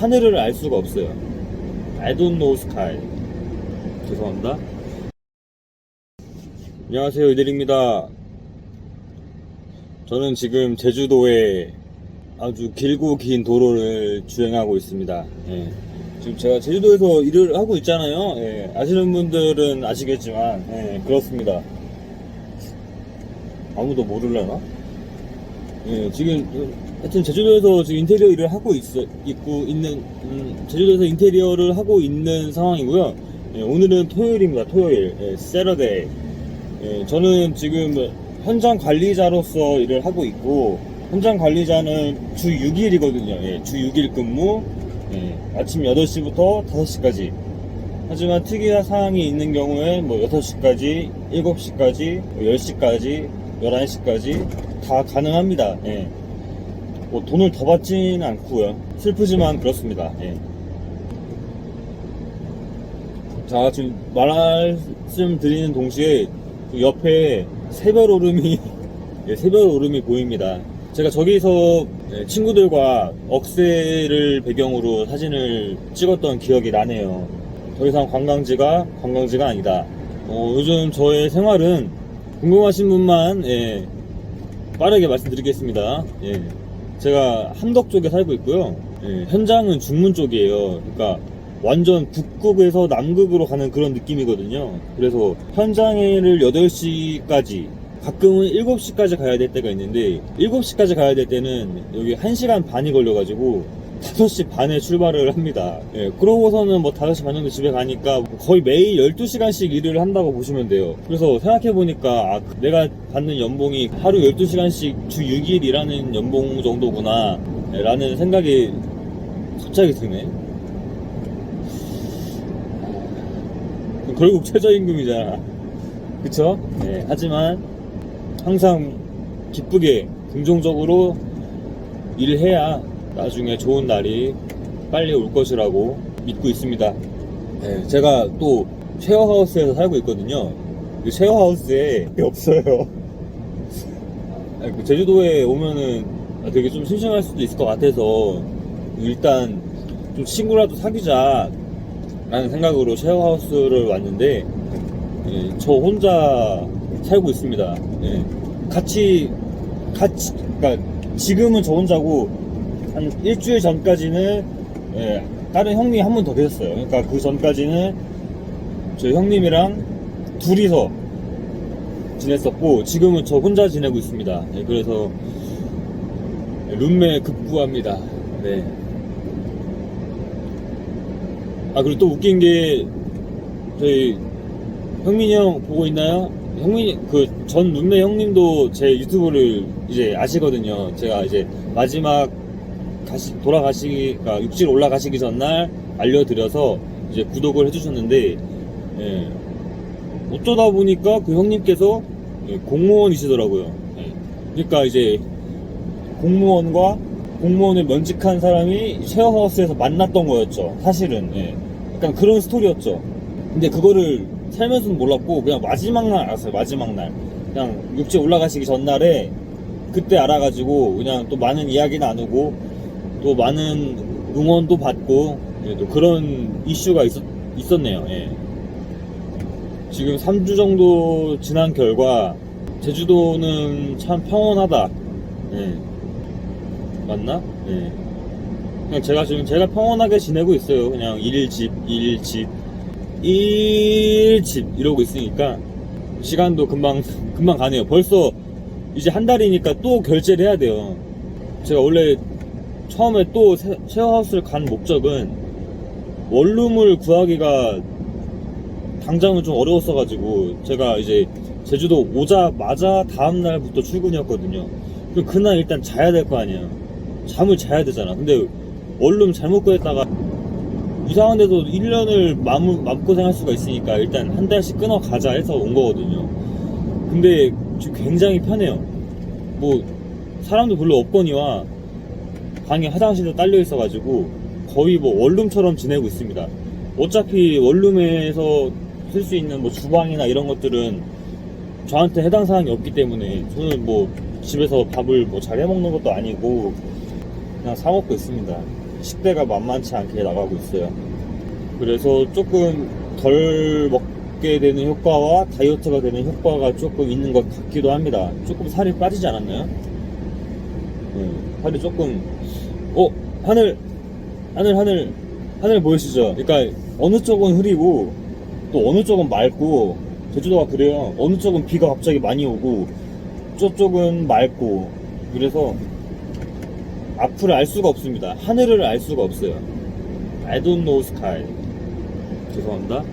하늘을 알 수가 없어요. I don't know sky. 죄송합니다. 안녕하세요, 이대리입니다. 저는 지금 제주도에 아주 길고 긴 도로를 주행하고 있습니다. 예. 지금 제가 제주도에서 일을 하고 있잖아요. 예. 아시는 분들은 아시겠지만, 예, 그렇습니다. 아무도 모르려나? 예, 지금, 하여튼 제주도에서 지금 인테리어 일을 하고 있, 있고 있는, 음, 제주도에서 인테리어를 하고 있는 상황이고요. 예, 오늘은 토요일입니다. 토요일. 예, 세러데이. 예, 저는 지금 현장 관리자로서 일을 하고 있고, 현장 관리자는 주 6일이거든요. 예, 주 6일 근무, 예, 아침 8시부터 5시까지. 하지만 특이한 사항이 있는 경우에 뭐 6시까지, 7시까지, 10시까지, 11시까지 다 가능합니다. 예. 뭐 돈을 더 받지는 않고요. 슬프지만 그렇습니다. 예. 자, 지금 말씀 드리는 동시에 그 옆에 새별 오름이 예, 새별 오름이 보입니다. 제가 저기서 예, 친구들과 억새를 배경으로 사진을 찍었던 기억이 나네요. 더 이상 관광지가 관광지가 아니다. 어, 요즘 저의 생활은 궁금하신 분만 예, 빠르게 말씀드리겠습니다. 예, 제가 함덕 쪽에 살고 있고요. 예, 현장은 중문 쪽이에요. 그러니까 완전 북극에서 남극으로 가는 그런 느낌이거든요. 그래서 현장에를 8시까지 가끔은 7시까지 가야 될 때가 있는데 7시까지 가야 될 때는 여기 1시간 반이 걸려가지고 5시 반에 출발을 합니다. 예, 그러고서는 뭐 5시 반 정도 집에 가니까 거의 매일 12시간씩 일을 한다고 보시면 돼요. 그래서 생각해보니까 아, 내가 받는 연봉이 하루 12시간씩 주 6일 일하는 연봉 정도구나 예, 라는 생각이 갑자기 드네. 결국 최저임금이잖아. 그쵸? 예, 하지만 항상 기쁘게 긍정적으로 일을 해야 나중에 좋은 날이 빨리 올 것이라고 믿고 있습니다. 예, 제가 또 쉐어하우스에서 살고 있거든요. 그 쉐어하우스에 없어요. 아니, 그 제주도에 오면은 되게 좀 심심할 수도 있을 것 같아서 일단 좀 친구라도 사귀자 라는 생각으로 쉐어하우스를 왔는데 예, 저 혼자 살고 있습니다. 예, 같이 같이 그러니까 지금은 저 혼자고 한 일주일 전까지는 예, 다른 형님이 한 분 더 계셨어요. 그러니까 그 전까지는 저 형님이랑 둘이서 지냈었고 지금은 저 혼자 지내고 있습니다. 예, 그래서 룸메 급부합니다. 네. 아 그리고 또 웃긴 게 저희 형민이 형 보고 있나요? 형민이 그 전 룸메 형님도 제 유튜브를 이제 아시거든요. 제가 이제 마지막 가시 돌아가시기가 육지를 올라가시기 전날 알려드려서 이제 구독을 해주셨는데 예, 어쩌다 보니까 그 형님께서 예, 공무원이시더라고요. 예, 그러니까 이제 공무원과 공무원을 면직한 사람이 쉐어하우스에서 만났던 거였죠. 사실은. 예. 약간 그런 스토리였죠. 근데 그거를 살면서는 몰랐고 그냥 마지막 날 알았어요. 마지막 날. 그냥 육지 올라가시기 전날에 그때 알아가지고 그냥 또 많은 이야기 나누고 또 많은 응원도 받고 예, 또 그런 이슈가 있었, 있었네요. 예. 지금 3주 정도 지난 결과 제주도는 참 평온하다. 예. 맞나? 예. 그냥 제가 지금 제가 평온하게 지내고 있어요. 그냥 1일 집, 2일 집, 1일 집 이러고 있으니까 시간도 금방 금방 가네요. 벌써 이제 한 달이니까 또 결제를 해야 돼요. 제가 원래 처음에 또 쉐- 쉐어하우스를 간 목적은 원룸을 구하기가 당장은 좀 어려웠어가지고 제가 이제 제주도 오자마자 다음 날부터 출근이었거든요. 그럼 그날 일단 자야 될 거 아니에요. 잠을 자야 되잖아. 근데 원룸 잘못 구했다가 이상한 데도 1년을 마음, 마음고생 할 수가 있으니까 일단 한 달씩 끊어 가자 해서 온 거거든요. 근데 지금 굉장히 편해요. 뭐, 사람도 별로 없거니와 방에 화장실도 딸려 있어가지고 거의 뭐 원룸처럼 지내고 있습니다. 어차피 원룸에서 쓸 수 있는 뭐 주방이나 이런 것들은 저한테 해당 사항이 없기 때문에 저는 뭐 집에서 밥을 뭐 잘 해먹는 것도 아니고 그냥 사 먹고 있습니다. 식대가 만만치 않게 나가고 있어요. 그래서 조금 덜 먹게 되는 효과와 다이어트가 되는 효과가 조금 있는 것 같기도 합니다. 조금 살이 빠지지 않았나요? 네, 살이 조금 어 하늘 하늘 하늘 하늘 보이시죠? 그러니까 어느 쪽은 흐리고 또 어느 쪽은 맑고 제주도가 그래요. 어느 쪽은 비가 갑자기 많이 오고 저쪽은 맑고 그래서 앞을 알 수가 없습니다. 하늘을 알 수가 없어요. I don't know sky. 죄송합니다.